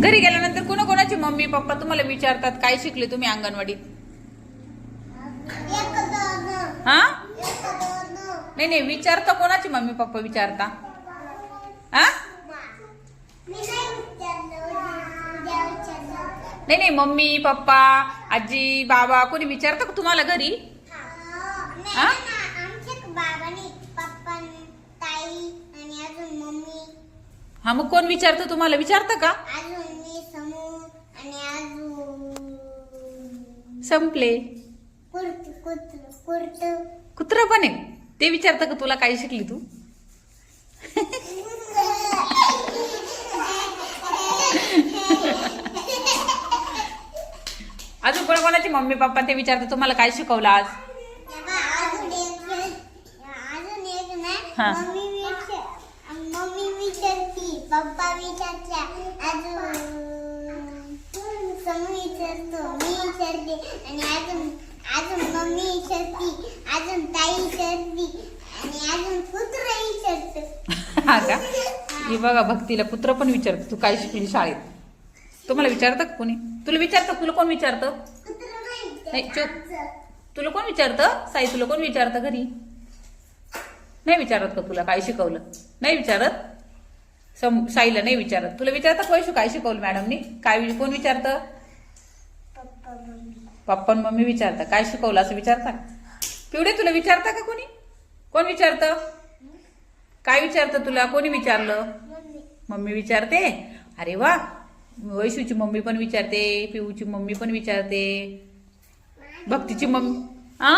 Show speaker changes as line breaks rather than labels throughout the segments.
घरी गेल्यानंतर कोणा कोणाची मम्मी पप्पा तुम्हाला विचारतात काय शिकले तुम्ही अंगणवाडीत? हा? नाही नाही विचारता कोणाची मम्मी पप्पा विचारता? हा? नाही नाही मम्मी पप्पा आजी बाबा कोणी विचारतं का तुम्हाला घरी? हा? हा मग कोण विचारतं तुम्हाला? विचारतं का
अजून मी समूह आणि अजून
संपले. कुत्र पण आहे. ते विचारतं का तुला काय शिकली तू? अजून कोण कोणाची मम्मी पप्पा ते विचारतं तुम्हाला काय शिकवलं आज? हा.
विचारती पप्पा विचारत्या. अजून आणि अजून अजून मम्मी अजून ताई आणि अजून कुत्र
हा का? ही बघा भक्तीला कुत्र पण विचारतं. तू काय शिकली शाळेत? तुम्हाला विचारतं का कोणी? तुला विचारतं? तुला कोण विचारतं?
नाही
चुप. तुला कोण विचारतं? साई तुला कोण विचारतं घरी? नाही विचारत का तुला काय शिकवलं? नाही विचारत? सम साईला नाही विचारत. तुला विचारतं वैशू काय शिकवलं मॅडमनी? काय कोण विचारतं?
पप्पा मम्मी
विचारता मम्मी काय शिकवलं? असं विचारता पिवडे तुला विचारता का कोणी? कोण विचारतं? काय विचारतं तुला? कोणी विचारलं?
मम्मी
विचारते. अरे वा वैशूची मम्मी पण विचारते पिऊची मम्मी पण विचारते. भक्तीची मम्मी आ?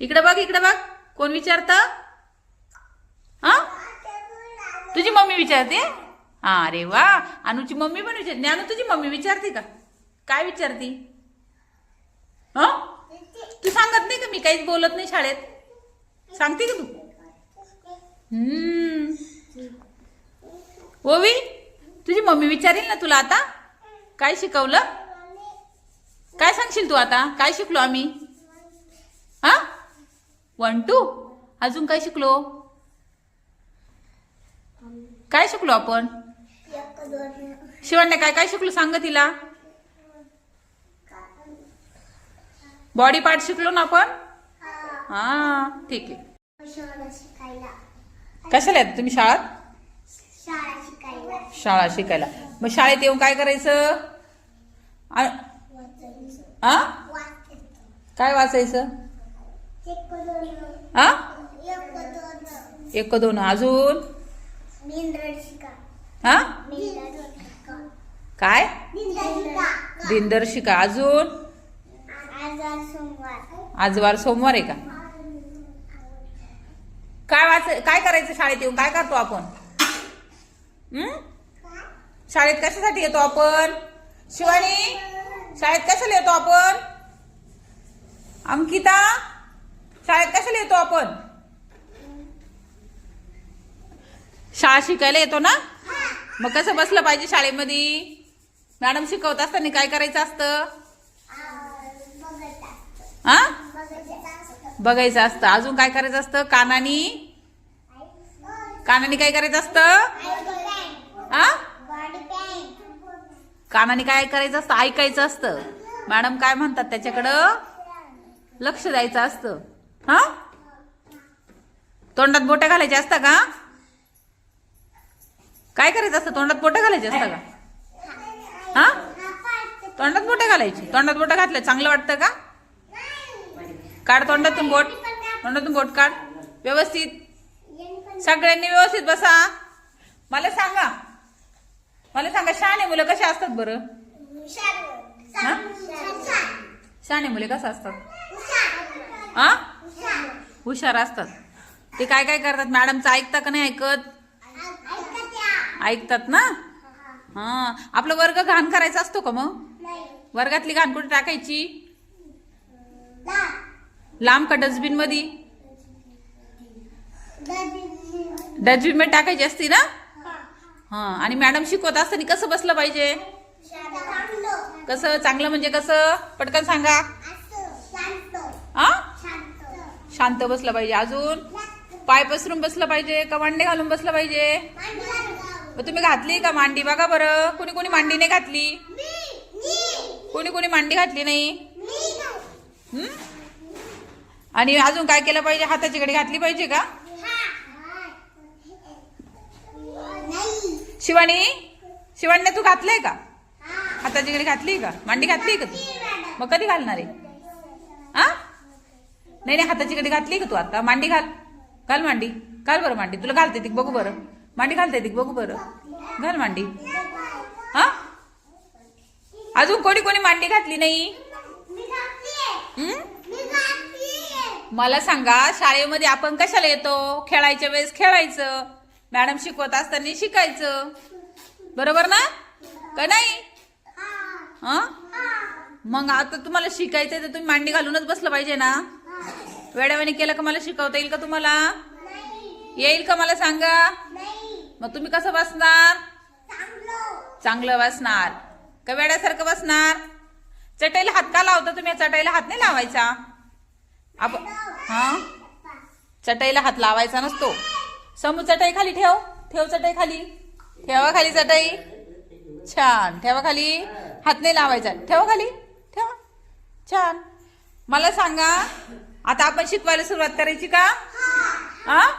इकडे बघ इकडे बघ. कोण विचारत? हा तुझी मम्मी विचारते? हा अरे वा. अनुची मम्मी पण विचारते ज्ञानू तुझी मम्मी विचारते का? काय विचारते? हा? तू सांगत नाही का मी? काहीच बोलत नाही शाळेत. सांगते का तू? ओवी तुझी मम्मी विचारेल ना तुला आता? काय शिकवलं? काय सांगशील तू आता? काय शिकलो आम्ही? हा? वन टू अजून काय शिकलो? काय शिकलो आपण? शिवण्या काय काय शिकलो सांग तिला? बॉडी पार्ट शिकलो ना आपण? हा. ठीक आहे. कशाला येत तुम्ही शाळात?
शाळा शिकायला.
शाळा शिकायला. मग शाळेत येऊन काय करायचं? आ- काय वाचायचं?
एक दोन
आ?
एक दोन
एक दोन अजून हा काय दिनदर्शिका अजून? आज वार सोमवार आहे का? काय वाच काय करायचं शाळेत येऊन? काय करतो आपण? शाळेत कशासाठी येतो आपण? शिवानी शाळेत कशाला येतो आपण? अंकिता शाळेत कशाला येतो आपण? शाळा शिकायला येतो ना? मग कसं बसलं पाहिजे शाळेमध्ये? मॅडम शिकवत असताना काय करायचं असतं? हा? बघायचं असतं. अजून काय करायचं असतं? कानानी? कानानी काय करायचं असतं? हा? कानाने काय करायचं असतं? ऐकायचं असतं. मॅडम काय म्हणतात त्याच्याकडं? लक्ष द्यायचं असतं. हा? तोंडात बोटे घालायचे असतं का? काय करायचं असतं? तोंडात बोटं घालायचे असतं का? हा? तोंडात बोटं घालायची. तोंडात बोटं घातलं. चांगलं वाटतं का? काढ तोंडातून बोट. तोंडातून बोट काढ. व्यवस्थित. सगळ्यांनी व्यवस्थित बसा. मला सांगा. मला सांगा शहाणे मुलं कसे असतात बरं? शहाणे मुले कसं असतात? आ? हुशार असतात. ते काय काय करतात? मॅडमचं ऐकता का नाही ऐकत? ऐकतात ना? हा. आपला वर्ग घाण करायचा असतो का मग? वर्गातली घाण कुठे टाकायची? लांब का डस्टबिनमध्ये डस्टबिनमध्ये टाकायची असती ना? हा आणि मॅडम शिकवत असताना कसं बसलं पाहिजे? कसं चांगलं म्हणजे कसं? पटकन सांगा. आ? शांत बसलं पाहिजे अजून. पाय पसरून बसलं पाहिजे का मांडे घालून बसलं पाहिजे? मग तुम्ही घातली का मांडी? बघा बरं. कुणी कुणी मांडी नाही घातली कुणी कुणी मांडी घातली नाही? हं? आणि अजून काय केलं पाहिजे? हाताची घडी घातली पाहिजे का?
शिवानी
शिवानी शिवानीने तू घातलंय का? हाताची घडी घातली का? मांडी घातली का तू? मग कधी घालणार आहे? आ? नाही नाही हाताची घडी घातली का तू आता? मांडी घाल. घाल मांडी. घाल बरं मांडी. तुला घालते ती बघू बरं. मांडी घालते ती बघू बरं. घाल मांडी. हा अजून कोणी कोणी मांडी घातली नाही
मी घातलीये
हं?
मी घातलीये
मला सांगा शाळेमध्ये आपण कशाला येतो? खेळायच्या वेळेस खेळायचं. मॅडम शिकवत असताना शिकायचं. बरोबर ना? का नाही?
हा?
मग आता तुम्हाला शिकायचंय तर तुम्ही मांडी घालूनच बसलं पाहिजे ना? वेड्यावाने केलं का मला शिकवता येईल का तुम्हाला? येईल का मला सांगा? मग तुम्ही कसं बसणार?
चांगलं
बसणार. का वेड्यासारखं बसणार? चटईला हात का लावता तुम्ही? चटईला हात नाही लावायचा. आपण हा? चटईला हात लावायचा नसतो. समू चटई खाली ठेव. ठेव चटई खाली. ठेवा खाली चटई. छान. ठेवा खाली. हात नाही लावायचा. ठेवा खाली. ठेवा. छान. मला सांगा आता आपण शिकवायला सुरुवात करायची का? हा?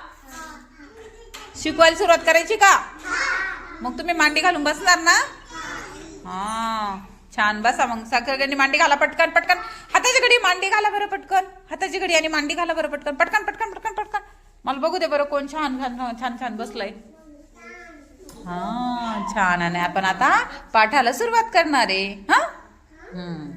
शिकवायला सुरुवात करायची का? मग तुम्ही मांडी घालून बसणार ना? हा. छान बसा मग. साखरगडी मांडी घाला पटकन पटकन. हाताची घडी मांडी घाला बरं पटकन. हाताची घडी आणि मांडी घाला बरं पटकन. पटकन पटकन पटकन पटकन. मला बघू दे बरं कोण छान छान छान छान बसलंय. हा छान आणि आपण आता पाठाला सुरुवात करणार आहे. हा? हम्म.